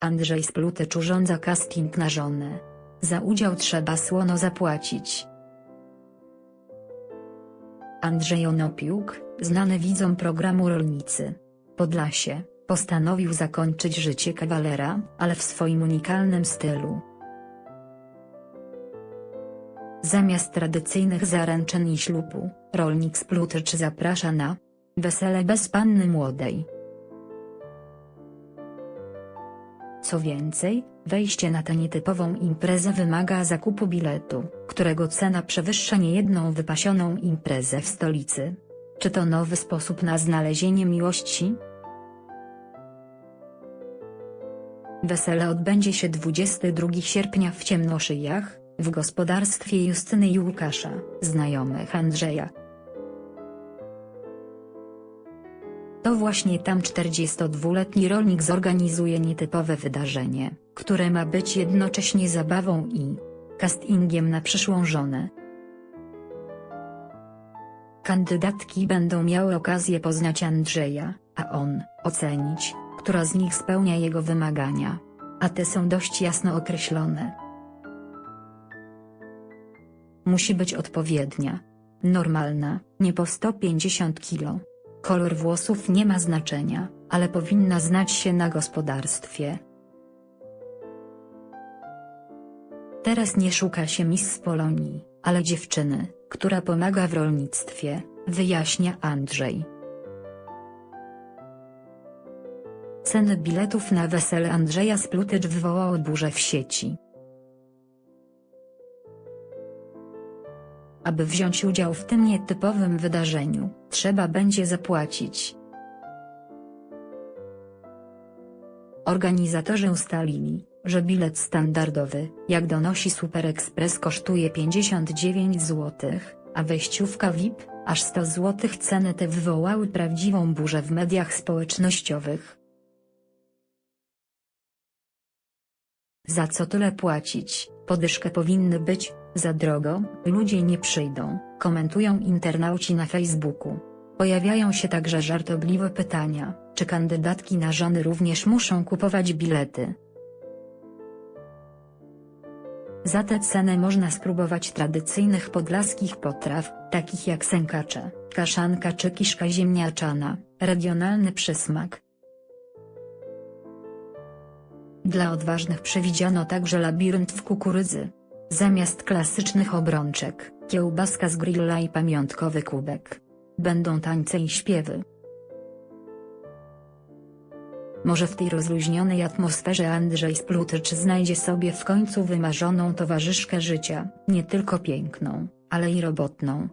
Andrzej Splutycz urządza casting na żonę. Za udział trzeba słono zapłacić. Andrzej Onopiuk, znany widzom programu Rolnicy. Podlasie, postanowił zakończyć życie kawalera, ale w swoim unikalnym stylu. Zamiast tradycyjnych zaręczyn i ślubu, rolnik Splutycz zaprasza na wesele bez panny młodej. Co więcej, wejście na tę nietypową imprezę wymaga zakupu biletu, którego cena przewyższa niejedną wypasioną imprezę w stolicy. Czy to nowy sposób na znalezienie miłości? Wesele odbędzie się 22 sierpnia w Ciemnoszyjach, w gospodarstwie Justyny i Łukasza, znajomych Andrzeja. To właśnie tam 42-letni rolnik zorganizuje nietypowe wydarzenie, które ma być jednocześnie zabawą i castingiem na przyszłą żonę. Kandydatki będą miały okazję poznać Andrzeja, a on ocenić, która z nich spełnia jego wymagania. A te są dość jasno określone. Musi być odpowiednia. Normalna, nie po 150 kg. Kolor włosów nie ma znaczenia, ale powinna znać się na gospodarstwie. Teraz nie szuka się Miss z Polonii, ale dziewczyny, która pomaga w rolnictwie, wyjaśnia Andrzej. Ceny biletów na wesele Andrzeja Splutycz wywołały burzę w sieci. Aby wziąć udział w tym nietypowym wydarzeniu, trzeba będzie zapłacić. Organizatorzy ustalili, że bilet standardowy, jak donosi Super Express kosztuje 59 zł, a wejściówka VIP, aż 100 zł. Ceny te wywołały prawdziwą burzę w mediach społecznościowych. Za co tyle płacić, podyszkę powinny być, za drogo, ludzie nie przyjdą, komentują internauci na Facebooku. Pojawiają się także żartobliwe pytania, czy kandydatki na żony również muszą kupować bilety. Za tę cenę można spróbować tradycyjnych podlaskich potraw, takich jak sękacze, kaszanka czy kiszka ziemniaczana, regionalny przysmak. Dla odważnych przewidziano także labirynt w kukurydzy. Zamiast klasycznych obrączek, kiełbaska z grilla i pamiątkowy kubek. Będą tańce i śpiewy. Może w tej rozluźnionej atmosferze Andrzej Splutycz znajdzie sobie w końcu wymarzoną towarzyszkę życia, nie tylko piękną, ale i robotną.